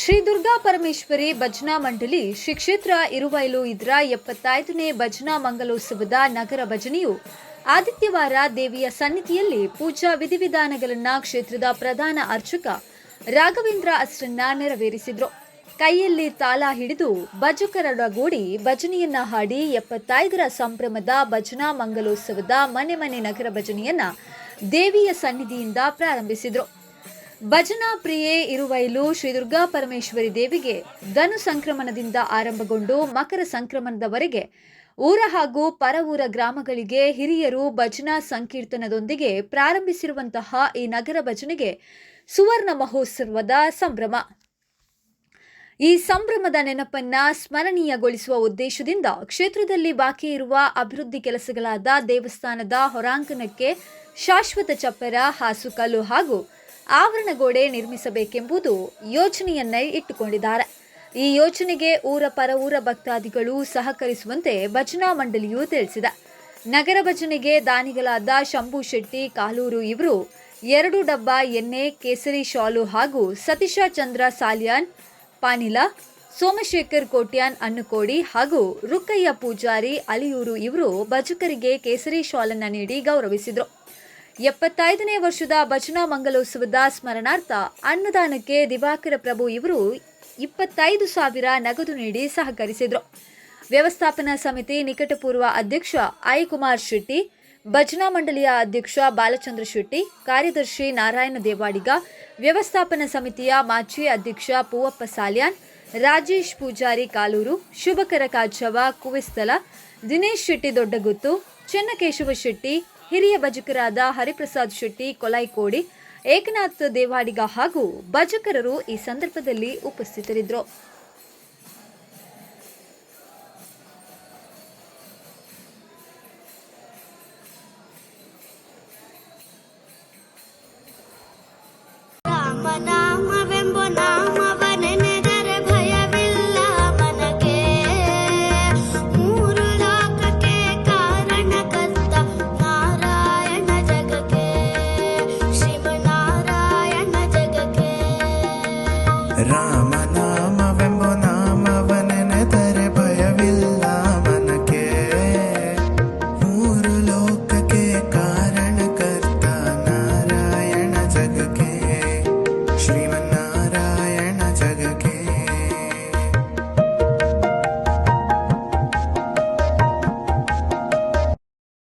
ಶ್ರೀ ದುರ್ಗಾ ಪರಮೇಶ್ವರಿ ಭಜನಾ ಮಂಡಳಿ ಶ್ರೀ ಕ್ಷೇತ್ರ ಇರುವೈಲು ಇದರ ಎಪ್ಪತ್ತೈದನೇ ಭಜನಾ ಮಂಗಲೋತ್ಸವದ ನಗರ ಭಜನೆಯು ಆದಿತ್ಯವಾರ ದೇವಿಯ ಸನ್ನಿಧಿಯಲ್ಲಿ ಪೂಜಾ ವಿಧಿವಿಧಾನಗಳನ್ನು ಕ್ಷೇತ್ರದ ಪ್ರಧಾನ ಅರ್ಚಕ ರಾಘವೇಂದ್ರ ಅಸ್ರನ್ನ ನೆರವೇರಿಸಿದ್ರು. ಕೈಯಲ್ಲಿ ತಾಲ ಹಿಡಿದು ಭಜಕರಡಗೂಡಿ ಭಜನೆಯನ್ನ ಹಾಡಿ ಎಪ್ಪತ್ತೈದರ ಸಂಭ್ರಮದ ಭಜನಾ ಮಂಗಲೋತ್ಸವದ ಮನೆ ಮನೆ ನಗರ ಭಜನೆಯನ್ನ ದೇವಿಯ ಸನ್ನಿಧಿಯಿಂದ ಪ್ರಾರಂಭಿಸಿದ್ರು. ಭಜನಾ ಪ್ರಿಯೆ ಇರುವೈಲು ಶ್ರೀ ದುರ್ಗಾ ಪರಮೇಶ್ವರಿ ದೇವಿಗೆ ಧನು ಸಂಕ್ರಮಣದಿಂದ ಆರಂಭಗೊಂಡು ಮಕರ ಸಂಕ್ರಮಣದವರೆಗೆ ಊರ ಹಾಗೂ ಪರವೂರ ಗ್ರಾಮಗಳಿಗೆ ಹಿರಿಯರು ಭಜನಾ ಸಂಕೀರ್ತನದೊಂದಿಗೆ ಪ್ರಾರಂಭಿಸಿರುವಂತಹ ಈ ನಗರ ಭಜನೆಗೆ ಸುವರ್ಣ ಮಹೋತ್ಸವದ ಸಂಭ್ರಮ. ಈ ಸಂಭ್ರಮದ ನೆನಪನ್ನ ಸ್ಮರಣೀಯಗೊಳಿಸುವ ಉದ್ದೇಶದಿಂದ ಕ್ಷೇತ್ರದಲ್ಲಿ ಬಾಕಿ ಇರುವ ಅಭಿವೃದ್ಧಿ ಕೆಲಸಗಳಾದ ದೇವಸ್ಥಾನದ ಹೊರಾಂಗಣಕ್ಕೆ ಶಾಶ್ವತ ಚಪ್ಪರ ಹಾಸುಕಲ್ಲು ಹಾಗೂ ಆವರಣಗೋಡೆ ನಿರ್ಮಿಸಬೇಕೆಂಬುದು ಯೋಚನೆಯನ್ನೇ ಇಟ್ಟುಕೊಂಡಿದ್ದಾರೆ. ಈ ಯೋಚನೆಗೆ ಊರ ಪರ ಊರ ಭಕ್ತಾದಿಗಳು ಸಹಕರಿಸುವಂತೆ ಭಜನಾ ಮಂಡಳಿಯು ತಿಳಿಸಿದೆ. ನಗರ ಭಜನೆಗೆ ದಾನಿಗಳಾದ ಶಂಭು ಶೆಟ್ಟಿ, ಕಾಲೂರು ಇವರು, ಎರಡು ಡಬ್ಬ ಎಣ್ಣೆ, ಕೇಸರಿ ಶಾಲು ಹಾಗೂ ಸತೀಶ ಚಂದ್ರ ಸಾಲಿಯಾನ್, ಪಾನಿಲ, ಸೋಮಶೇಖರ್ ಕೋಟ್ಯಾನ್ ಅನ್ನುಕೋಡಿ ಹಾಗೂ ರುಕ್ಕಯ್ಯ ಪೂಜಾರಿ ಅಲಿಯೂರು ಇವರು ಭಜಕರಿಗೆ ಕೇಸರಿ ಶಾಲನ್ನು ನೀಡಿ ಗೌರವಿಸಿದರು. ಎಪ್ಪತ್ತೈದನೇ ವರ್ಷದ ಭಜನಾ ಮಂಗಲೋತ್ಸವದ ಸ್ಮರಣಾರ್ಥ ಅನ್ನದಾನಕ್ಕೆ ದಿವಾಕರ ಪ್ರಭು ಇವರು ಇಪ್ಪತ್ತೈದು ಸಾವಿರ ನಗದು ನೀಡಿ ಸಹಕರಿಸಿದರು. ವ್ಯವಸ್ಥಾಪನಾ ಸಮಿತಿ ನಿಕಟಪೂರ್ವ ಅಧ್ಯಕ್ಷ ಐ ಕುಮಾರ್ ಶೆಟ್ಟಿ, ಭಜನಾ ಮಂಡಳಿಯ ಅಧ್ಯಕ್ಷ ಬಾಲಚಂದ್ರ ಶೆಟ್ಟಿ, ಕಾರ್ಯದರ್ಶಿ ನಾರಾಯಣ ದೇವಾಡಿಗ, ವ್ಯವಸ್ಥಾಪನಾ ಸಮಿತಿಯ ಮಾಜಿ ಅಧ್ಯಕ್ಷ ಪೂವಪ್ಪ ಸಾಲ್ಯಾನ್, ರಾಜೇಶ್ ಪೂಜಾರಿ ಕಾಲೂರು, ಶುಭಕರ ಕಾಜವ ಕುವಿಸ್ತಲ, ದಿನೇಶ್ ಶೆಟ್ಟಿ ದೊಡ್ಡಗುತ್ತು, ಚೆನ್ನಕೇಶವ ಶೆಟ್ಟಿ ಹಿರಿಯ ಭಜಕರಾದ ಹರಿಪ್ರಸಾದ್ ಶೆಟ್ಟಿ ಕೊಲೈಕೋಡಿ ಏಕನಾಥ್ ದೇವಾಡಿಗ ಹಾಗೂ ಭಜಕರರು ಈ ಸಂದರ್ಭದಲ್ಲಿ ಉಪಸ್ಥಿತರಿದ್ದರು.